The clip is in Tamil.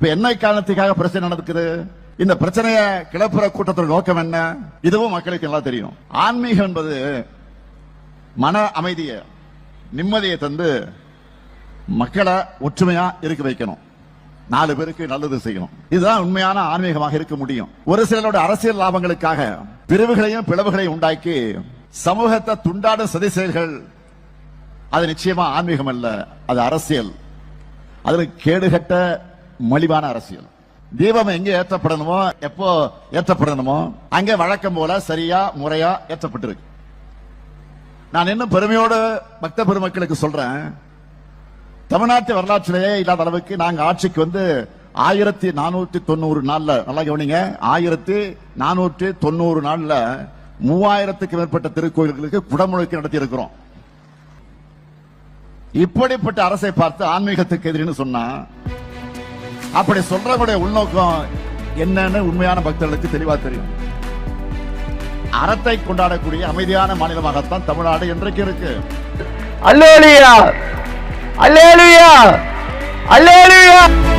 இப்ப என்ன காரணத்துக்காக பிரச்சனை நடக்குது? இந்த பிரச்சனையை கிளப்புற கூட்டத்தோட நோக்கம் என்ன? இதுவும் மக்களுக்கு எல்லாம் தெரியும். ஆன்மீகம் என்பது மன அமைதியை நிம்மதியை தந்து மக்களை ஒற்றுமையா இருக்க வைக்கணும். நாலு பேருக்கு நல்லது செய்யணும். இதுதான் உண்மையான ஆன்மீகமாக இருக்க முடியும். ஒரு சிலரோட அரசியல் லாபங்களுக்காக பிரிவுகளையும் பிளவுகளையும் உண்டாக்கி சமூகத்தை துண்டாடும் சதி செயல்கள் அது நிச்சயமா ஆன்மீகம் அல்ல அது அரசியல். அதுல கேடுகட்ட மலிவான அரசியல். தீபம் எங்க ஏற்றப்படணுமோ எப்போ ஏற்றப்படணுமோ அங்கே வழக்கம் போல சரியா முறையா ஏற்றப்பட்டிருக்கு. நான் இன்னும் பெருமையோடு பக்த பெருமக்களுக்கு சொல்றேன். தமிழ்நாட்டு வரலாற்றிலேயே இல்லாத அளவுக்கு நாங்க ஆட்சிக்கு வந்து ஆயிரத்தி நானூத்தி தொண்ணூறு நாள்ல நல்லா கவனிங்க ஆயிரத்தி நானூற்றி தொண்ணூறு நாள்ல மூவாயிரத்துக்கு மேற்பட்ட திருக்கோயில்களுக்கு குடமுழுக்கு நடத்தி இருக்கிறோம் இப்படிப்பட்ட அரசை பார்த்து ஆன்மீகத்துக்கு எதிரின்னு சொன்னா அப்படி சொல்றவங்களுடைய உள்நோக்கம் என்னன்னு உண்மையான பக்தர்களுக்கு தெளிவா தெரியும். அறத்தை கொண்டாடக்கூடிய அமைதியான மாநிலமாகத்தான் தமிழ்நாடு இன்றைக்கு இருக்கு? அல்லேலியா! அல்லேலியா! அல்லேலியா!